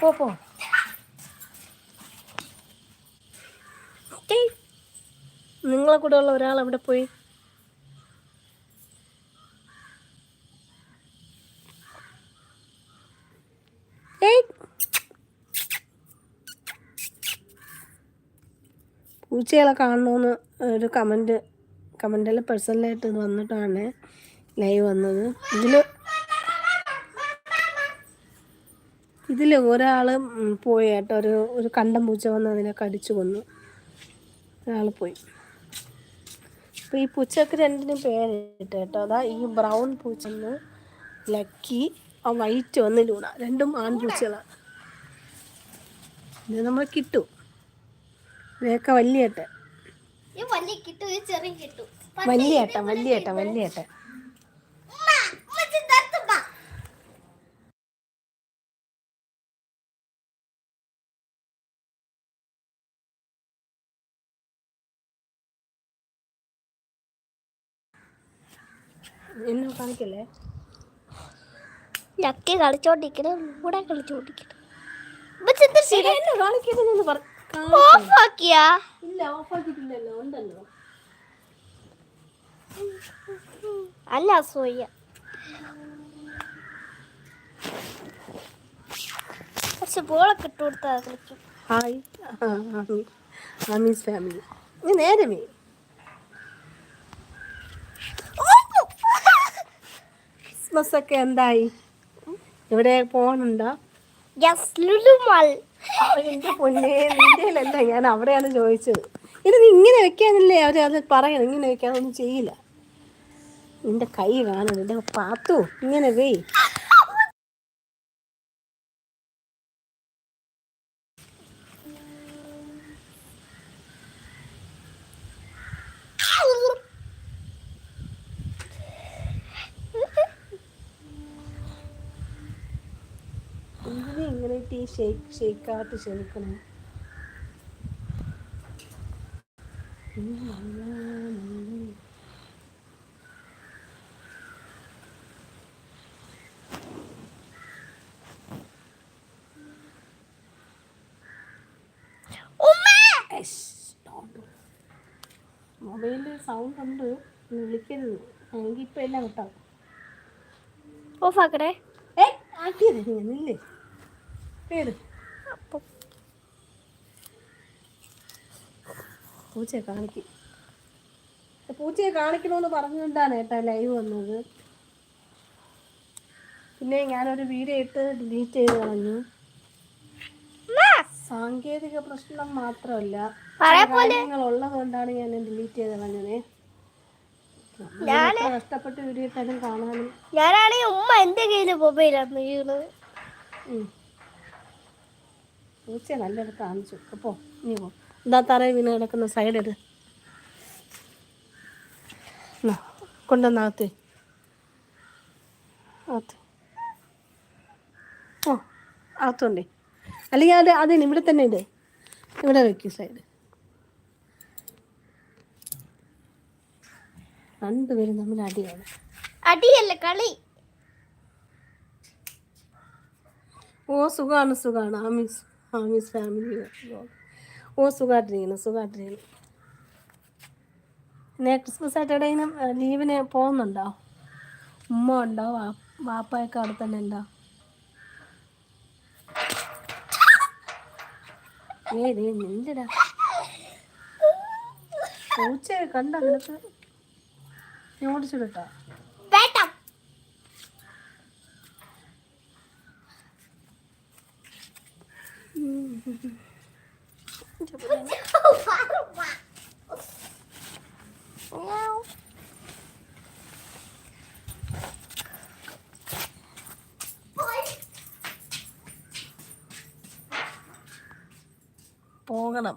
പോ പോ. നിങ്ങളെ കൂടെ ഉള്ള ഒരാൾ അവിടെ പോയി? പൂച്ചകളെ കാണണമെന്ന് ഒരു കമന്റ് കമന്റിൽ പേഴ്സണലായിട്ട് ഇത് വന്നിട്ടാണ് ലൈവ് വന്നത്. ഇതിൽ ഇതിൽ ഒരാൾ പോയി കേട്ടോ. ഒരു ഒരു കണ്ടം പൂച്ച വന്ന് അതിനെ കടിച്ചു കൊന്നു. ഒരാൾ പോയി. അപ്പോൾ ഈ പൂച്ചക്ക് രണ്ടിനും പേരിട്ട് കേട്ടോ. അതാ ഈ ബ്രൗൺ പൂച്ച ഒന്ന് ലക്കി ആ വൈറ്റ് ഒന്ന് ലൂണ. രണ്ടും ആൺപൂച്ചകളാണ് ഇത് നമ്മൾ കിട്ടും. ഇതൊക്കെ വലിയ ഏട്ടൻ ഈ വലിയ കിട്ടും ഈ ചെറിയ കിട്ടും വലിയ ഏട്ടൻ വലിയ ഏട്ടൻ വലിയ ഏട്ടൻ എന്നെ കാണിക്കല്ലേ? ലക്കി കളിച്ചോണ്ടിരിക്കണം കൂടെ കളിച്ചോണ്ടിരിക്കണം എന്നെ കാണിക്കരുതെന്ന് പറ ഓഫ് ആക്കിയാ ഇല്ല ഓഫാക്കിയിട്ടില്ലല്ലോ ഉണ്ടല്ലോ. അല്ല അസൂയ. ബോളൊക്കെ ഇട്ട് കൊടുത്താ കളിക്കും. ഹായ്. ഫാമിലി. നീ ക്രിസ്മസ് ഒക്കെ എന്തായി? ഇവിടെ പോകണുണ്ടോ എന്റെ പൊന്നെ ഞാൻ അവിടെയാണ് ചോദിച്ചത്. ഇനി നീ ഇങ്ങനെ വെക്കാനല്ലേ അവർ അത് പറയണം? ഇങ്ങനെ വെക്കാനൊന്നും ചെയ്യില്ല. നിന്റെ കൈ കാണും നിന്റെ പാത്തു ഇങ്ങനെ വെയ്. എന്തിനാ ഷെയ്ക്ക് ഷേക്കായിട്ട് ക്ഷമിക്കണം മൊബൈലിൽ സൗണ്ട് ഉണ്ട് വിളിക്കരുത്. എനിക്ക് ഇപ്പം എല്ലാം കിട്ടാം ഓഫ് ആക്കണേ. ഏ ആക്കിയത് നീ പേര്? പൂച്ചയെ കാണിക്കും. പൂച്ചയെ കാണിക്കണമെന്ന് പറഞ്ഞുകൊണ്ടാണ് ഏട്ടാ ലൈവ് വന്നത്. പിന്നെ ഞാനൊരു വീഡിയോ ഇട്ട് ഡിലീറ്റ് ചെയ്ത് കളഞ്ഞു. സാങ്കേതിക പ്രശ്നം മാത്രമല്ല കാര്യങ്ങൾ ഉള്ളത് കൊണ്ടാണ് ഞാൻ ഡിലീറ്റ് ചെയ്ത് കളഞ്ഞത്. കഷ്ടപ്പെട്ട് വീഡിയോ ഇട്ടാലും കാണാനും. ഞാനാണെങ്കിൽ ഉമ്മ എന്റെ കയ്യിൽ മൊബൈലാണ് വീണത്. ഉം. പൂച്ചയെ നല്ലത് കാണിച്ചു. അപ്പോ നീ പോ. എന്താ തറയിൽ വീണ് കിടക്കുന്ന സൈഡ് ഇട് എന്നാ, കൊണ്ടുവന്നകത്ത് അകത്ത് ഓ അകത്തുണ്ടേ. അല്ലെങ്കിൽ അത് അതിന് ഇവിടെ തന്നെ ഇട് ഇവിടെ വെക്കും സൈഡ്. രണ്ടുപേരും തമ്മിൽ അടിയാണ്. അടിയല്ല കളി? ഓ സുഖമാണ് സുഖമാണ് ആമീസ് ആമീസ് ഫാമിലി ഓ സുഖമായിട്ടിരിക്കുന്നു സുഖമായിട്ടിരിക്കുന്നു പിന്നെ ക്രിസ്മസ് ആയിട്ട് എവിടെയെങ്കിലും ലീവിന് പോകുന്നുണ്ടോ? ഉമ്മ ഉണ്ടോ? വാപ്പയൊക്കെ അവിടെ തന്നെ ഉണ്ടോ? ഏ ദേ നിന്റെടാ പൂച്ചയെ കണ്ട നിനക്ക്? ഞാൻ പോകണം.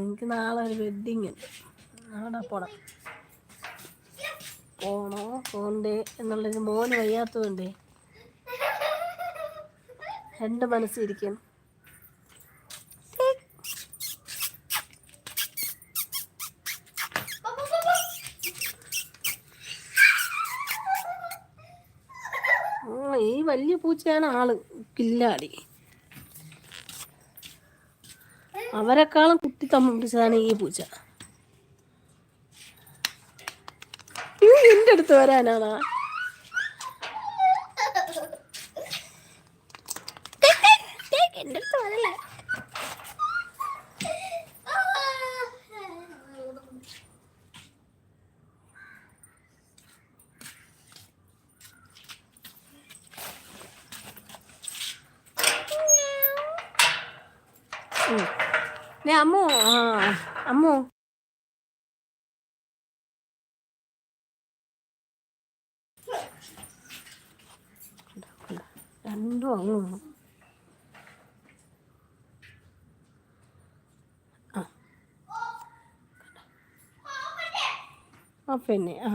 എനിക്ക് നാളെ ഒരു വെഡ്ഡിങ് ഉണ്ട്. അവിടെ പോണം. പോണോ? പോണ്ടേ? എന്നുള്ളൊരു മോന് വയ്യാത്തതുകൊണ്ടേ. രണ്ട് മനസ്സിരിക്കും. ഈ വലിയ പൂച്ചയാണ് ആൾ. കില്ലാടി. അവരെക്കാളും കുത്തി തമ്മ പിടിച്ചതാണ് ഈ പൂച്ച എന്റെ അടുത്ത് വരാനാണാ? എന്റെ ഉം. ദേ അമ്മു ആ അമ്മു രണ്ടും അങ്ങ്. ആ പിന്നെ ആ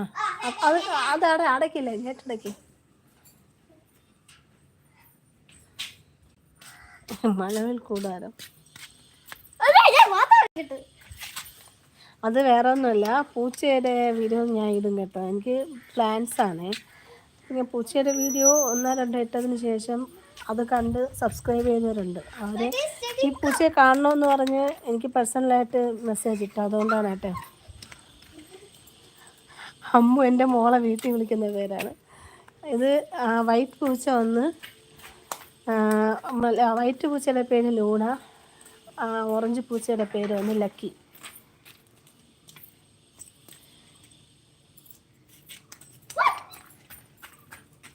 അത് അതവിടെ അടയ്ക്കില്ല ഞെട്ടടയ്ക്ക് മഴവിൽ കൂടാരം അത് വേറെ ഒന്നുമല്ല പൂച്ചയുടെ വീഡിയോ ഞാൻ ഇടും കേട്ടോ. എനിക്ക് പ്ലാൻസ് ആണേ. ഞാൻ പൂച്ചയുടെ വീഡിയോ ഒന്നോ രണ്ടോ ഇട്ടതിന് ശേഷം അത് കണ്ട് സബ്സ്ക്രൈബ് ചെയ്തവരുണ്ട് അവർ ഈ പൂച്ചയെ കാണണമെന്ന് പറഞ്ഞ് എനിക്ക് പേഴ്സണലായിട്ട് മെസ്സേജ് ഇട്ടു. അതുകൊണ്ടാണ് കേട്ടോ. അമ്മു എന്റെ മോളെ വീട്ടിൽ വിളിക്കുന്ന പേരാണ്. ഇത് വൈറ്റ് പൂച്ച ഒന്ന് വൈറ്റ് പൂച്ചയുടെ പേര് ലൂണ. ആ, ഓറഞ്ച് പൂച്ചയുടെ പേര് വന്ന് ലക്കി.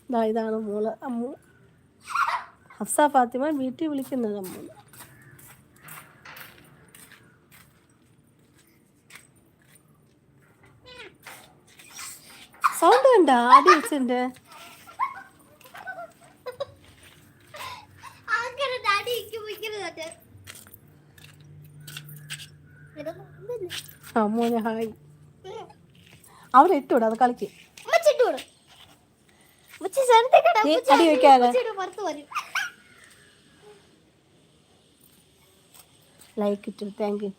ഇതാ ഇതാണ് മോൾ അമ്മു. ഹഫ്സ ഫാത്തിമ വീട്ടിൽ വിളിക്കുന്നത് അമ്മു. സൗണ്ട് കണ്ട? ആടി വെച്ചിട്ടുണ്ട് അങ്ങനെ ഇരിക്കുമ്പോഴേക്കും അമ്മൂനെ ഹായ്. അവിടെ ഇട്ടുവിടാ അത് കളിക്ക്. അടി വെക്കാതെ. ലൈക്ക് ഇട്ടു thank you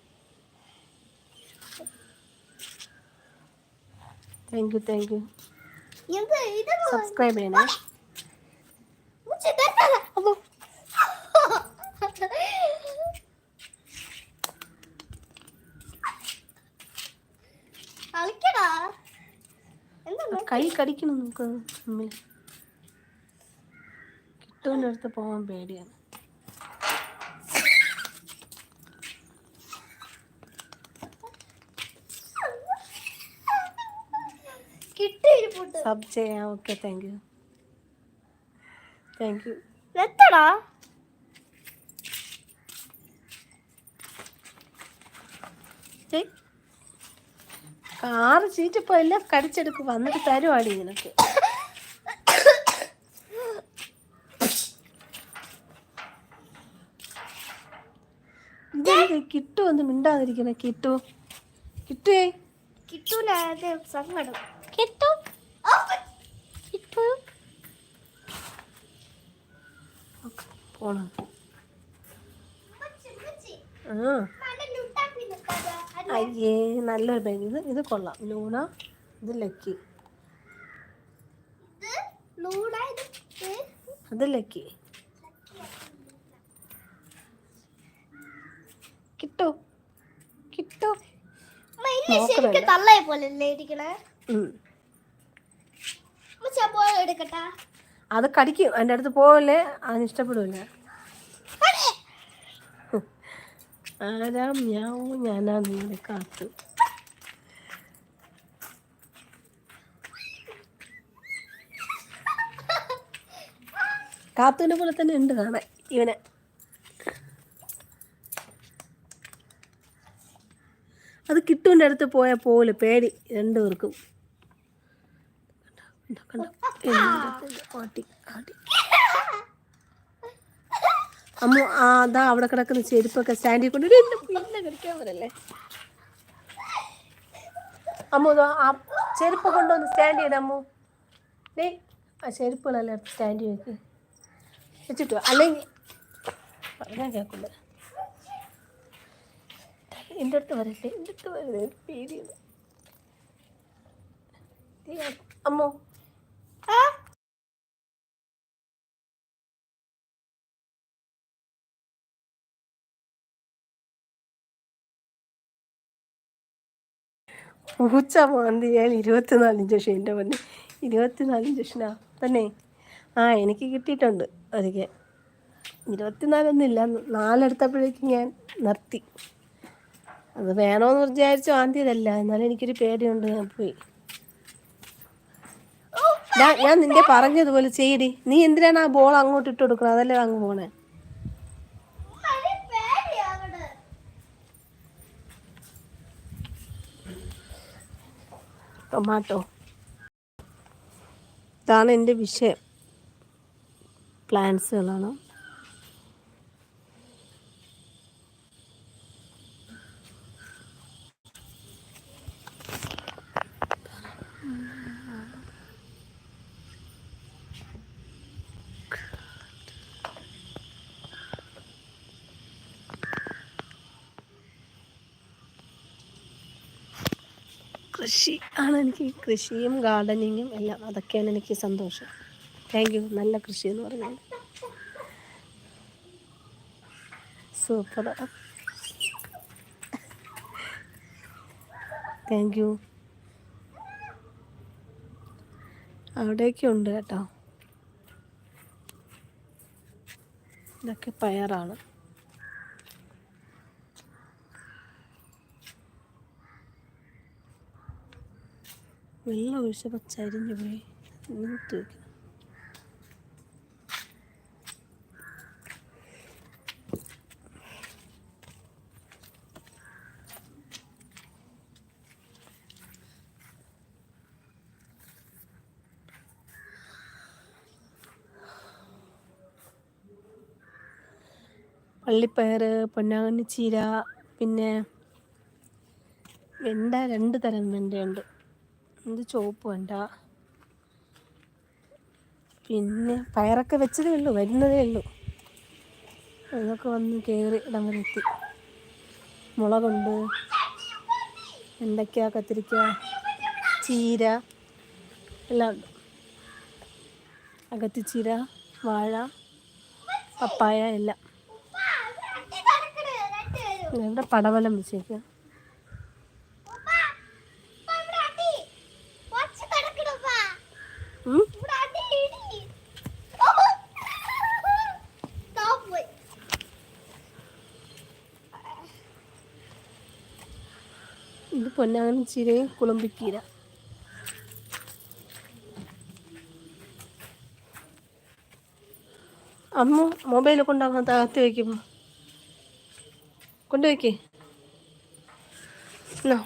thank you thank you subscribe ചെയ്യണേ. കടിക്കണം നമുക്ക് തമ്മിൽ. കിട്ടുവിന്റെ അടുത്ത് പോകാൻ പേടിയാണ്. സബ് ചെയ്യാം. Okay thank you thank you എത്തടാ car ഇപ്പൊ എല്ലാം കടിച്ചെടുക്കും വന്നിട്ട് തരുവാടി നിനക്ക്. കിട്ടു ഒന്ന് മിണ്ടാതിരിക്കണേ കിട്ടു? കിട്ടുവേ കിട്ടൂല സങ്കടം. കിട്ടു. കിട്ടു. പോണം. ആ. അയ്യേ നല്ലൊരു ബാഗ് ഇത് ഇത് കൊള്ളാം. ലൂണ ഇത് ലക്കി. അത് ലക്കി. കിട്ടോ. കിട്ടോ. അത് കടിക്കും. എന്റെ അടുത്ത് പോവല്ലേ? അതിന് ഇഷ്ടപ്പെടില്ല ആരാ മ്യാവും? ഞാനാ നിങ്ങളെ കാത്ത്. കാത്തുവിനെ പോലെ തന്നെ ഉണ്ട് കാണാൻ ഇവനെ. അത് കിട്ടുവിന്റെ അടുത്ത് പോയാൽ പോലെ പേടി രണ്ടുപേർക്കും. ആട്ടി ആട്ടി. അമ്മ അതാ അവിടെ കിടക്കുന്ന ചെരുപ്പൊക്കെ സ്റ്റാൻഡിൽ കൊണ്ട് അമ്മ ആ ചെരുപ്പ് കൊണ്ടുവന്ന് സ്റ്റാൻഡ് ചെയ്ത അമ്മു. ഡേ ആ ചെരുപ്പുകളെല്ലാം സ്റ്റാൻഡ് വെക്ക്. വെച്ചിട്ടോ. അല്ലെങ്കിൽ പറഞ്ഞാൽ കേൾക്കില്ല. എന്റെ അടുത്ത് വരട്ടെ എന്റെ അടുത്ത് വരട്ടെ പേടിയാണ് അമ്മു. ആ? പൂച്ച മാന്തിയാൽ ഇരുപത്തിനാല് ഇഞ്ചക്ഷൻ എന്റെ പൊന്നെ. ഇരുപത്തിനാല് ഇഞ്ചക്ഷനാ തന്നെ ആ എനിക്ക് കിട്ടിയിട്ടുണ്ട് ഒരിക്കൽ ഇരുപത്തിനാലൊന്നുമില്ല നാലെടുത്തപ്പോഴേക്കും ഞാൻ നിർത്തി. അത് വേണമെന്ന് വിചാരിച്ചു ആന്തിയതല്ല. എന്നാലും എനിക്കൊരു പേടിയുണ്ട്. ഞാൻ പോയി. ഞാൻ നിന്റെ പറഞ്ഞതുപോലെ ചെയ്യടി. നീ എന്തിനാണ് ആ ബോൾ അങ്ങോട്ട് ഇട്ട് കൊടുക്കുന്നത് അതല്ലേ അങ്ങ് പോണേ അടി പേടിയാവണ്. ടൊമാറ്റോ ഇതാണ് എന്റെ വിഷയം. പ്ലാന്റ്സുകളാണ് കൃഷി ആണ് എനിക്ക് കൃഷിയും ഗാർഡനിങ്ങും എല്ലാം അതൊക്കെയാണ് എനിക്ക് സന്തോഷം. താങ്ക് യു നല്ല കൃഷി എന്ന് പറഞ്ഞാൽ സൂപ്പർ താങ്ക് യു അവിടെയൊക്കെ ഉണ്ട് കേട്ടോ. ഇതൊക്കെ പയറാണ്. വെള്ളം ഒഴിച്ച ചരിഞ്ഞു പോയി. വെക്കണം പള്ളിപ്പയർ പൊന്നാങ്കണ്ണി ചീര പിന്നെ വെണ്ട രണ്ട് തരം വെണ്ടയുണ്ട്. ഇത് ചുവപ്പ് വേണ്ട. പിന്നെ പയറൊക്കെ വെച്ചതേ ഉള്ളൂ വരുന്നതേ ഉള്ളൂ. അതൊക്കെ വന്ന് കയറി ഇടം വരെ എത്തി മുളകുണ്ട് വെണ്ടയ്ക്ക കത്തിരിക്ക ചീര എല്ലാം ഉണ്ട്. അകത്തിച്ചീര വാഴ പപ്പായ എല്ലാം. ഇവിടെ പടവലം വെച്ചേക്കുക ഉപ്പാ, ഉപ്പാ ഇവിടെ അടി. വച്ച് കിടക്കണ് ഉപ്പാ. ഉം? ഇവിടെ അടി, ഇടി. ഓ. ദാ പോയി. പൊന്നാങ്ങനും ചീരയും കുളമ്പിക്കീര അമ്മ മൊബൈൽ കൊണ്ടാകാൻ താഴ്ത്തി വയ്ക്കുമ്പോൾ കൊണ്ടുവയ്ക്കേ എന്നാ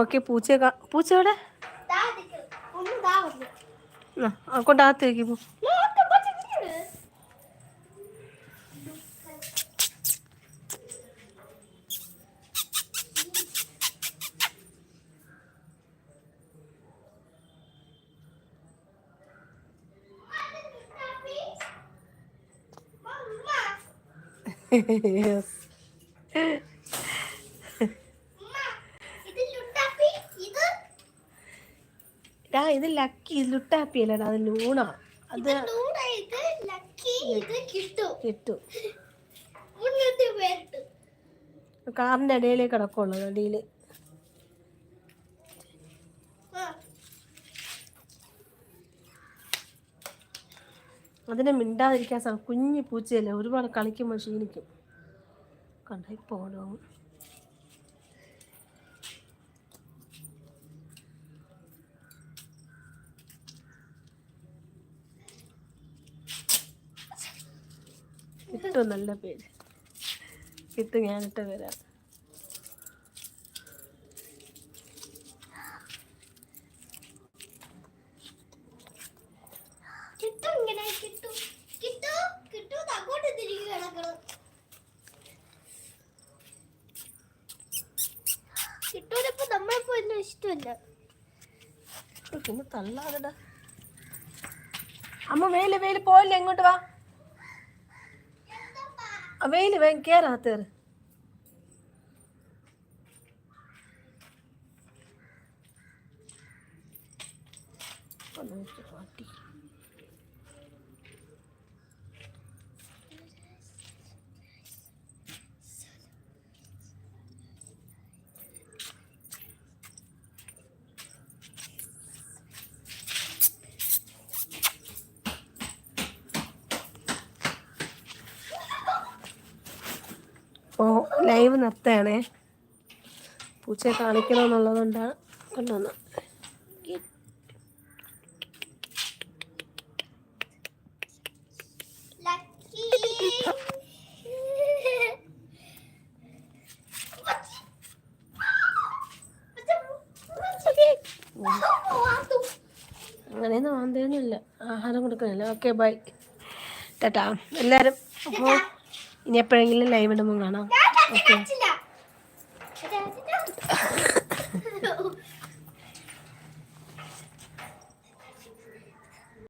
ഓക്കെ പൂച്ച പൂച്ച എവിടെ? ദാ നിൽക്കുന്നു. ഒന്ന് ദാ വന്നു. എന്നാ ആ കൊണ്ട് അകത്ത് വയ്ക്കുമ്പോ നോക്ക്, പച്ച കിട്ടിയത്. യെസ് ഇത് ലുട്ടാപ്പി ഇത് ലക്കി ലുട്ടാപ്പി അല്ലടാ അത് ലൂണാ. അത് കിട്ടു. കാറിന്റെ പേരിട്ടു കാറിന്റെ ഇടയിലേ കിടക്കുള്ളൂ അടിയിൽ ആ അതിനെ മിണ്ടാതിരിക്കാൻ സാ കുഞ്ഞു പൂച്ചയല്ലേ ഒരുപാട് കളിക്കുമ്പോൾ ക്ഷീണിക്കും. കണ്ടായി പോലോ കിട്ടും നല്ല പേര്. കിട്ടും ഞാനിട്ട് വരാം കിട്ടു ഇങ്ങനെ കിട്ടു കിട്ടു കിട്ടു ഇത് അങ്ങോട്ട് തിരികെ കിടക്കണം കിട്ടൂരിപ്പോ നമ്മളിപ്പോ ഇഷ്ടമല്ല തള്ളാതെടാ. അമ്മ വെയിൽ വെയിൽ പോയില്ലേ എങ്ങോട്ട് വാ. വെയിൽ വേ കേറാത്തേറ് മാറ്റി ലൈവ് നിർത്തുകയാണേ പൂച്ചയെ കാണിക്കണമെന്നുള്ളതുകൊണ്ടാണ് കൊണ്ടുവന്നത്. അങ്ങനെയൊന്നും വാന്തയൊന്നുമില്ല ആഹാരം കൊടുക്കുന്നില്ല ഓക്കെ ബൈ. ടാറ്റാ. എല്ലാവരും അപ്പോൾ ഇനി എപ്പോഴെങ്കിലും ലൈവ് ഇടുമ്പോൾ കാണാം. ഓക്കെ ചില്ല